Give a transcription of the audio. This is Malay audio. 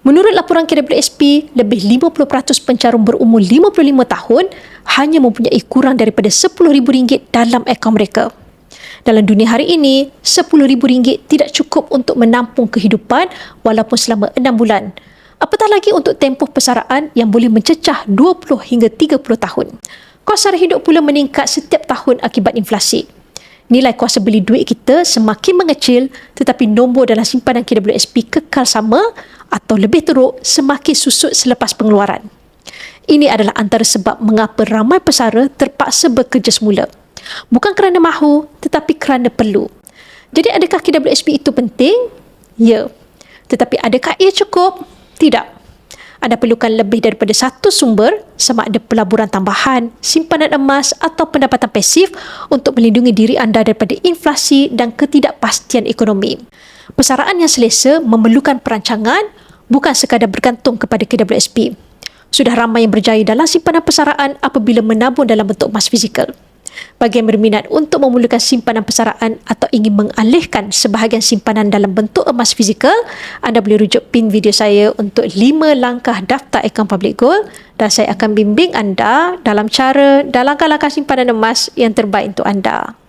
Menurut laporan KWSP, lebih 50% pencarum berumur 55 tahun hanya mempunyai kurang daripada RM10,000 dalam akaun mereka. Dalam dunia hari ini, RM10,000 tidak cukup untuk menampung kehidupan walaupun selama 6 bulan. Apatah lagi untuk tempoh persaraan yang boleh mencecah 20 hingga 30 tahun. Kos sara hidup pula meningkat setiap tahun akibat inflasi. Nilai kuasa beli duit kita semakin mengecil tetapi nombor dalam simpanan KWSP kekal sama atau lebih teruk semakin susut selepas pengeluaran. Ini adalah antara sebab mengapa ramai pesara terpaksa bekerja semula. Bukan kerana mahu tetapi kerana perlu. Jadi adakah KWSP itu penting? Ya. Tetapi adakah ia cukup? Tidak. Anda perlukan lebih daripada satu sumber sama ada pelaburan tambahan, simpanan emas atau pendapatan pasif untuk melindungi diri anda daripada inflasi dan ketidakpastian ekonomi. Persaraan yang selesa memerlukan perancangan bukan sekadar bergantung kepada KWSP. Sudah ramai yang berjaya dalam simpanan persaraan apabila menabung dalam bentuk emas fizikal. Bagi yang berminat untuk memulakan simpanan persaraan atau ingin mengalihkan sebahagian simpanan dalam bentuk emas fizikal, anda boleh rujuk pin video saya untuk 5 langkah daftar akaun public gold dan saya akan bimbing anda dalam cara dan langkah-langkah simpanan emas yang terbaik untuk anda.